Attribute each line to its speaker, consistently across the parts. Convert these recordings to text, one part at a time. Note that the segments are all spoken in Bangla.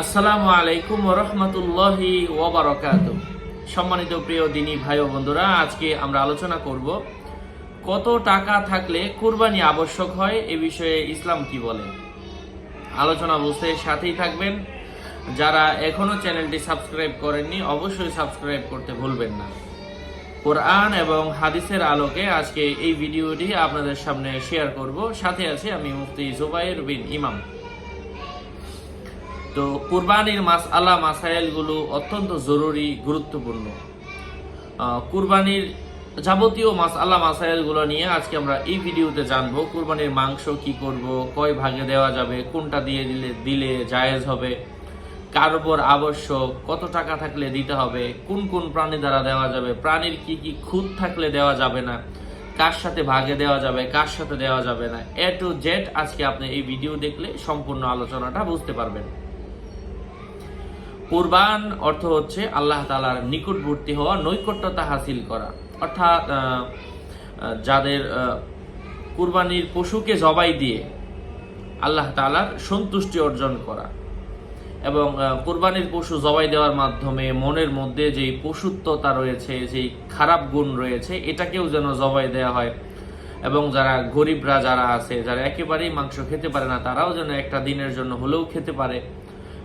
Speaker 1: আসসালামু আলাইকুম রহমতুল্লাহি ওবরাকাত সম্মানিত প্রিয় দিনী ভাই ও বন্ধুরা, আজকে আমরা আলোচনা করব কত টাকা থাকলে কুরবানি আবশ্যক হয় এ বিষয়ে ইসলাম কি বলে। আলোচনা বুঝতে সাথেই থাকবেন। যারা এখনও চ্যানেলটি সাবস্ক্রাইব করেননি, অবশ্যই সাবস্ক্রাইব করতে ভুলবেন না। কোরআন এবং হাদিসের আলোকে আজকে এই ভিডিওটি আপনাদের সামনে শেয়ার করব। সাথে আছে আমি মুফতি জুবাইর বিন ইমাম। তো কুরবানির মাস আলা মাসাইলগুলো অত্যন্ত জরুরি, গুরুত্বপূর্ণ। কুরবানির যাবতীয় মাস আল্লাহ মাসাইলগুলো নিয়ে আজকে আমরা এই ভিডিওতে জানব, কুরবানির মাংস কি করব, কয় ভাগে দেওয়া যাবে, কোনটা দিয়ে দিলে দিলে জায়েজ হবে, কার উপর আবশ্যক, কত টাকা থাকলে দিতে হবে, কোন কোন প্রাণী দ্বারা দেওয়া যাবে, প্রাণীর কি কি খুঁত থাকলে দেওয়া যাবে না, কার সাথে ভাগে দেওয়া যাবে, কার সাথে দেওয়া যাবে না, এ টু জেড আজকে আপনি এই ভিডিও দেখলে সম্পূর্ণ আলোচনাটা বুঝতে পারবেন। কুরবান অর্থ হচ্ছে আল্লাহ তালার নিকটবর্তী হওয়া নৈকট্যতা হাসিল করা। অর্থাৎ যাদের কুরবানির পশুকে জবাই দিয়ে আল্লাহ তালার সন্তুষ্টি অর্জন করা এবং কুরবানির পশু জবাই দেওয়ার মাধ্যমে মনের মধ্যে যেই পশুত্বতা রয়েছে, যেই খারাপ গুণ রয়েছে, এটাকেও যেন জবাই দেওয়া হয় এবং যারা গরিবরা যারা আছে, যারা একেবারেই মাংস খেতে পারে না, তারাও যেন একটা দিনের জন্য হলেও খেতে পারে।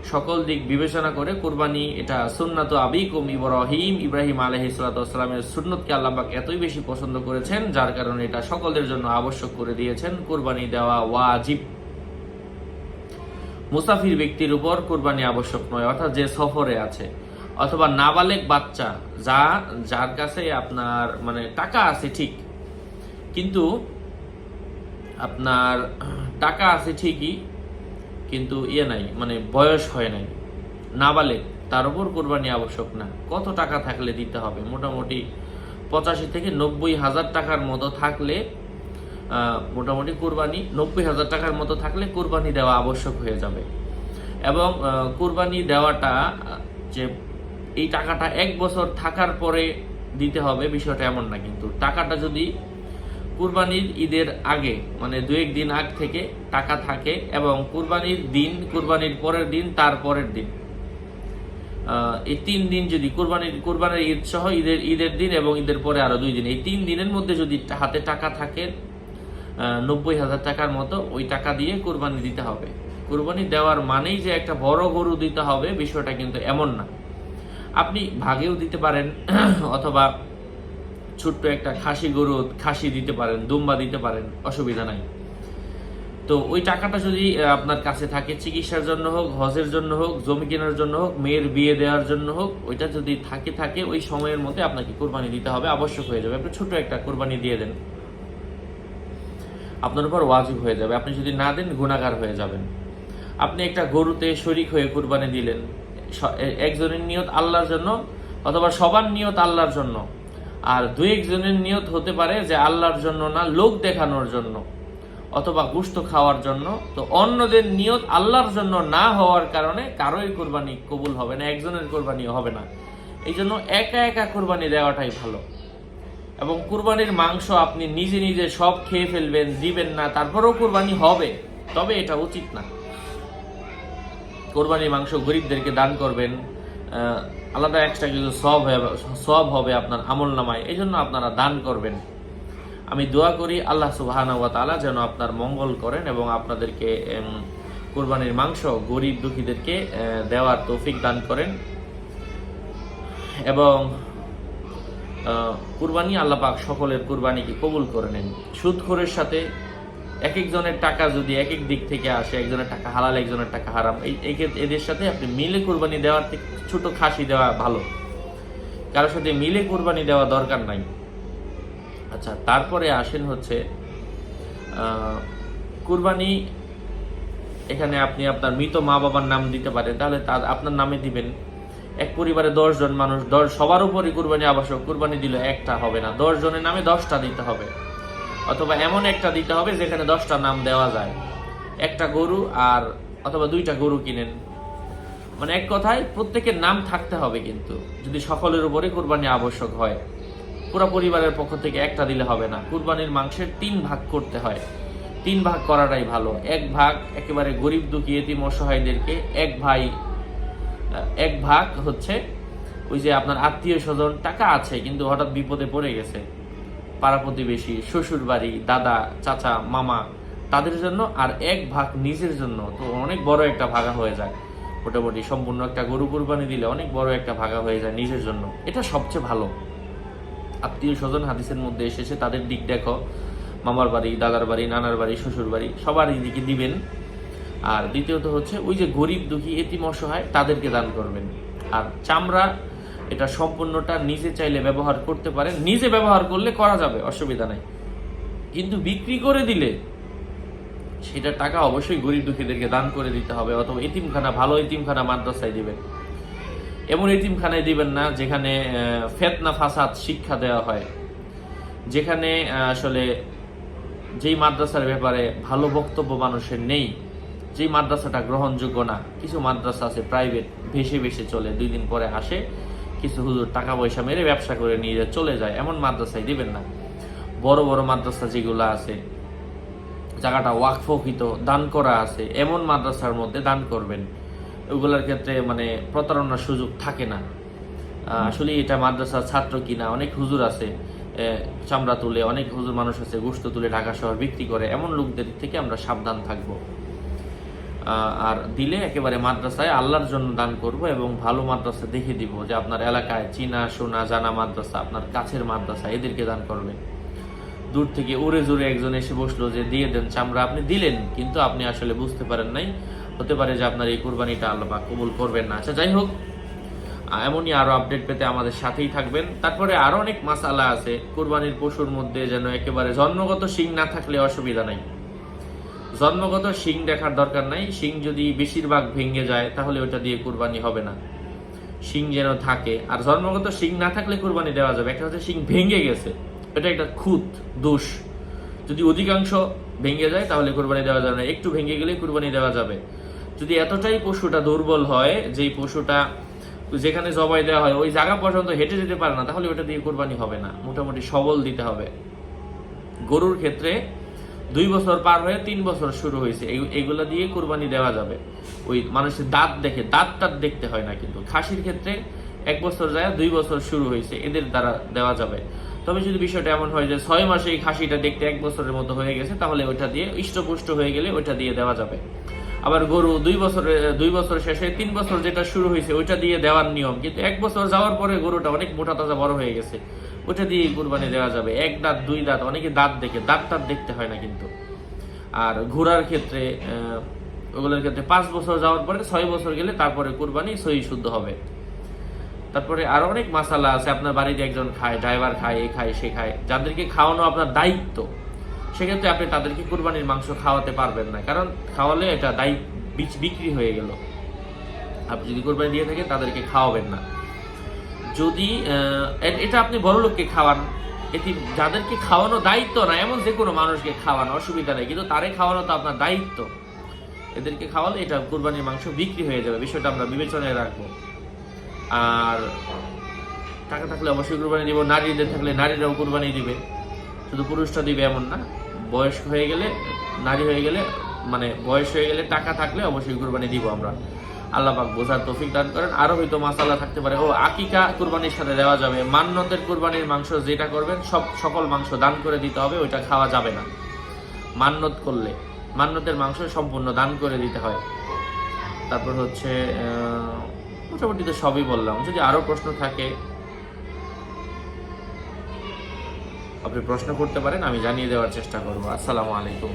Speaker 1: সকল দিক বিবেচনা করে কুরবানি এটা সুন্নাত আবিকুম ইব্রাহিম ইব্রাহিম আলহি সালাতামের সুন্নতকে আল্লাহবাক এতই বেশি পছন্দ করেছেন, যার কারণে এটা সকলের জন্য আবশ্যক করে দিয়েছেন। কুরবানি দেওয়া ওয়াজিব। মুসাফির ব্যক্তির উপর কুরবানি আবশ্যক নয়, অর্থাৎ যে সফরে আছে, অথবা নাবালেক বাচ্চা, যা, যার কাছে আপনার মানে টাকা আছে ঠিক, কিন্তু আপনার টাকা আছে ঠিকই কিন্তু ইয়ে নাই মানে বয়স হয় নাই। নাবালেক তার উপর কোরবানি আবশ্যক না। কত টাকা থাকলে দিতে হবে? মোটামুটি পঁচাশি থেকে নব্বই হাজার টাকার মতো থাকলে মোটামুটি কোরবানি, নব্বই হাজার টাকার মতো থাকলে কোরবানি দেওয়া আবশ্যক হয়ে যাবে। এবং কোরবানি দেওয়াটা, যে এই টাকাটা এক বছর থাকার পরে দিতে হবে বিষয়টা এমন না, কিন্তু টাকাটা যদি কুরবানির ঈদের আগে মানে দু এক দিন আগ থেকে টাকা থাকে এবং কুরবানির দিন, কুরবানির পরের দিন, তার পরের দিন। এই তিন দিন যদি কুরবানির কুরবানির ঈদ সহ ঈদের ঈদের দিন এবং ঈদের পরে আরও দুই দিন, এই তিন দিনের মধ্যে যদি হাতে টাকা থাকে নব্বই হাজার টাকার মতো, ওই টাকা দিয়ে কুরবানি দিতে হবে। কুরবানি দেওয়ার মানেই যে একটা বড় গরু দিতে হবে, বিষয়টা কিন্তু এমন না। আপনি ভাগেও দিতে পারেন, অথবা ছোট্ট একটা খাসি গরু খাসি দিতে পারেন, দুম্বা দিতে পারেন, অসুবিধা নাই। তো ওই টাকাটা যদি আপনার কাছে থাকে, চিকিৎসার জন্য হোক, হজের জন্য হোক, জমি কেনার জন্য হোক, মেয়ের বিয়ে দেওয়ার জন্য হোক, ওইটা যদি থাকে থাকে, ওই সময়ের মধ্যে আপনাকে কোরবানি দিতে হবে, আবশ্যক হয়ে যাবে। আপনি ছোট একটা কোরবানি দিয়ে দেন। আপনার উপর ওয়াজিব হয়ে যাবে। আপনি যদি না দেন গুণাগার হয়ে যাবেন। আপনি একটা গরুতে শরিক হয়ে কুরবানি দিলেন। একজনের নিয়ত আল্লাহর জন্য, অথবা সবার নিয়ত আল্লাহর জন্য। আর দু একজনের নিয়ত হতে পারে যে আল্লাহর জন্য না, লোক দেখানোর জন্য অথবা গুস্ত খাওয়ার জন্য। তো অন্যদের নিয়ত আল্লাহর জন্য না হওয়ার কারণে কারোই কোরবানি কবুল হবে না, একজনের কোরবানি হবে না। এই জন্য একা একা কোরবানি দেওয়াটাই ভালো। এবং কুরবানির মাংস আপনি নিজে নিজে সব খেয়ে ফেলবেন, দিবেন না, তারপরেও কোরবানি হবে, তবে এটা উচিত না। কোরবানির মাংস গরিবদেরকে দান করবেন আলাদা এক্সট্রা কিছু সব সব হবে আপনার আমল নামায় এই জন্য আপনারা দান করবেন। আমি দোয়া করি আল্লাহ সুবাহানা ওয়া তাআলা যেন আপনার মঙ্গল করেন এবং আপনাদেরকে কোরবানির মাংস গরিব দুঃখীদেরকে দেওয়ার তৌফিক দান করেন। এবং কুরবানি আল্লাহ পাক সকলের কুরবানিকে কবুল করে নেন। সুদখোরের সাথে এক একজনের টাকা যদি এক এক দিক থেকে আসে, একজনের টাকা হালাল, একজনের টাকা হারাম, এই এদের সাথে আপনি মিলে কুরবানি দেওয়ার থেকে ছোট খাসি দেওয়া ভালো। কারোর সাথে মিলে কুরবানি দেওয়া দরকার নাই। আচ্ছা তারপরে আসেন হচ্ছে কুরবানি এখানে আপনি আপনার মৃত মা বাবার নাম দিতে পারেন। তাহলে তার আপনার নামে দিবেন। এক পরিবারে দশ জন মানুষ, দশ সবার উপরই কুরবানি আবশ্যক। কুরবানি দিলে একটা হবে না। দশ জনের নামে দশটা দিতে হবে। অথবা এমন একটা দিতে হবে যেখানে দশটা নাম দেওয়া যায়। একটা গরু আর অথবা দুইটা গরু কিনেন। মানে এক কথায় প্রত্যেকের নাম থাকতে হবে কিন্তু, যদি সকলের উপরে কুরবানি আবশ্যক হয়। পুরো পরিবারের পক্ষ থেকে একটা দিলে হবে না। কুরবানির মাংসের তিন ভাগ করতে হয়। তিন ভাগ করাটাই ভালো। এক ভাগ একেবারে গরিব দুঃখী এতিম অসহায়দেরকে এক ভাই এক ভাগ হচ্ছে ওই যে আপনার আত্মীয় স্বজন, টাকা আছে কিন্তু হঠাৎ বিপদে পড়ে গেছে। পাড়া প্রতিবেশী, শ্বশুর বাড়ি, দাদা, চাচা, মামা, তাদের জন্য আর এক ভাগ নিজের জন্য তো অনেক বড় একটা ভাগা হয়ে যায়। মোটামুটি সম্পূর্ণ একটা গরু কুরবানি দিলে অনেক বড় একটা ভাগা হয়ে যায় নিজের জন্য। এটা সবচেয়ে ভালো। আত্মীয় স্বজন হাদিসের মধ্যে এসেছে, তাদের দিক দেখো। মামার বাড়ি, দাদার বাড়ি, নানার বাড়ি, শ্বশুর বাড়ি, সবার দিকে দিবেন। আর দ্বিতীয়ত হচ্ছে, ওই যে গরিব দুঃখী এতিম অসহায়, তাদেরকে দান করবেন। আর চামড়া এটা সম্পূর্ণটা নিজে চাইলে ব্যবহার করতে পারেন। নিজে ব্যবহার করলে করা যাবে, অসুবিধা নাই। কিন্তু বিক্রি করে দিলে সেটা টাকা অবশ্যই গরিব দুঃখীদেরকে দান করে দিতে হবে, অথবা এতিমখানা, ভালো এতিমখানা মাদ্রাসায় দিবেন। এমন এতিমখানায় দিবেন না যেখানে ফেতনা, ফাসাদ, শিক্ষা দেওয়া হয়। যেখানে আসলে যেই মাদ্রাসার ব্যাপারে ভালো বক্তব্য মানুষের নেই, যেই মাদ্রাসাটা গ্রহণযোগ্য না, কিছু মাদ্রাসা আছে প্রাইভেট ভেসে ভেসে চলে, দুই দিন পরে আসে। কিছু হুজুর টাকা পয়সা মেরে ব্যবসা করে নিয়ে যায়, চলে যায়। এমন মাদ্রাসায় দিবেন না। বড় বড় মাদ্রাসা যেগুলো আছে জায়গাটা ওয়াকফকৃত দান করা আছে এমন মাদ্রাসার মধ্যে দান করবেন। ওগুলোর ক্ষেত্রে মানে প্রতারণার সুযোগ থাকে না। আসলে এটা মাদ্রাসার ছাত্র কিনা? অনেক হুজুর আছে চামড়া তুলে অনেক হুজুর মানুষ আছে গোস্ত তুলে ঢাকা শহর বিক্রি করে। এমন লোকদের থেকে আমরা সাবধান থাকব। আর দিলে একেবারে মাদ্রাসায় আল্লাহর জন্য দান করব এবং ভালো মাদ্রাসা দেখে দিব যে আপনার এলাকায় চীনা সোনা জানা মাদ্রাসা, আপনার কাছের মাদ্রাসা, এদেরকে দান করবেন। দূর থেকে উড়ে জুড়ে একজন এসে বসল যে, দিয়ে দেন চামড়া, আপনি দিলেন, কিন্তু আপনি আসলে বুঝতে পারেন নাই। হতে পারে যে আপনার এই কুরবানিটা আল্লাহ কবুল করবেন না। আচ্ছা যাই হোক এমনই আরও আপডেট পেতে আমাদের সাথেই থাকবেন। তারপরে আরও অনেক মাসালা আছে। কুরবানির পশুর মধ্যে যেন একেবারে জন্মগত শিং না থাকলে অসুবিধা নাই। জন্মগত শিং দেখার দরকার নাই। শিং যদি বেশিরভাগ ভেঙে যায়, তাহলে ওটা দিয়ে কুরবানি হবে না। শিং যেন থাকে। আর জন্মগত শিং না থাকলে কুরবানি দেওয়া যাবে। একটা হচ্ছে শিং ভেঙে গেছে। এটা একটা খুঁত, দোষ। যদি অধিকাংশ ভেঙে যায়, তাহলে কুরবানি দেওয়া যাবে না। একটু ভেঙে গেলে কুরবানি দেওয়া যাবে। যদি এতটাই পশুটা দুর্বল হয়, যেই পশুটা যেখানে জবাই দেওয়া হয়, ওই জায়গা পর্যন্ত হেঁটে যেতে পারে না, তাহলে ওটা দিয়ে কুরবানি হবে না। মোটামুটি সবল দিতে হবে। গরুর ক্ষেত্রে দুই বছর পার হয়ে তিন বছর শুরু হয়েছে। এগুলো দিয়ে কোরবানি দেওয়া যাবে। ওই মানুষের দাঁত দেখে দাঁত টাত দেখতে হয় না কিন্তু। খাসির ক্ষেত্রে এক বছর যায়, দুই বছর শুরু হয়েছে। এদের দ্বারা দেওয়া যাবে। তবে যদি বিষয়টা এমন হয় যে ছয় মাসে এই খাসিটা দেখতে এক বছরের মতো হয়ে গেছে, তাহলে ওইটা দিয়ে ইষ্টপুষ্ট হয়ে গেলে ওইটা দিয়ে দেওয়া যাবে। আবার গরু দুই বছরে দুই বছর শেষে তিন বছর যেটা শুরু হয়েছে, ওইটা দিয়ে দেওয়ার নিয়ম। কিন্তু এক বছর যাওয়ার পরে গরুটা অনেক মোটা তাজা বড় হয়ে গেছে। ওইটা দিয়ে কুরবানি দেওয়া যাবে। এক দাঁত, দুই দাঁত, অনেকে দাঁত দেখে, দাঁত টাত দেখতে হয় না কিন্তু। আর ঘোড়ার ক্ষেত্রে ওগুলোর ক্ষেত্রে পাঁচ বছর যাওয়ার পরে ছয় বছর গেলে তারপরে কুরবানি সহি শুদ্ধ হবে। তারপরে আরও অনেক মাসালা আছে। আপনার বাড়িতে একজন খায়, ড্রাইভার খায়, এ খায়, সে খায়। যাদেরকে খাওয়ানো আপনার দায়িত্ব সেক্ষেত্রে আপনি তাদেরকে কুরবানির মাংস খাওয়াতে পারবেন না। কারণ খাওয়ালে এটা দায়ী বিচ- বিক্রি হয়ে গেল। আপনি যদি কোরবানি দিয়ে থাকেন, তাদেরকে খাওয়াবেন না। যদি এটা আপনি বড় লোককে খাওয়ান। এটি যাদেরকে খাওয়ানো দায়িত্ব না, এমন যে কোনো মানুষকে খাওয়ানো অসুবিধা নেই। কিন্তু তারে খাওয়ানো তো আপনার দায়িত্ব। এদেরকে খাওয়ালে এটা কোরবানির মাংস বিক্রি হয়ে যাবে। বিষয়টা আমরা বিবেচনায় রাখব। আর টাকা থাকলে অবশ্যই কোরবানি দিব, নারীদের থাকলে নারীরাও কোরবানি দিবে। শুধু পুরুষটা দিবে এমন না। বয়স হয়ে গেলে, নারী হয়ে গেলে মানে বয়স হয়ে গেলে টাকা থাকলে অবশ্যই কুরবানি দিব আমরা। আল্লাহ পাক বোঝার তৌফিক দান করেন। আরও হয়তো মাসালা থাকতে পারে। ও আকিকা কুরবানির সাথে দেওয়া যাবে। মান্যতের কুরবানির মাংস যেটা করবেন, সব সকল মাংস দান করে দিতে হবে, ওইটা খাওয়া যাবে না। মান্যত করলে, মান্যতের মাংস সম্পূর্ণ দান করে দিতে হয়। তারপর হচ্ছে মোটামুটি তো সবই বললাম। যদি আরও প্রশ্ন থাকে আপনি প্রশ্ন করতে পারেন আমি জানিয়ে দেওয়ার চেষ্টা করব। আসসালামু আলাইকুম।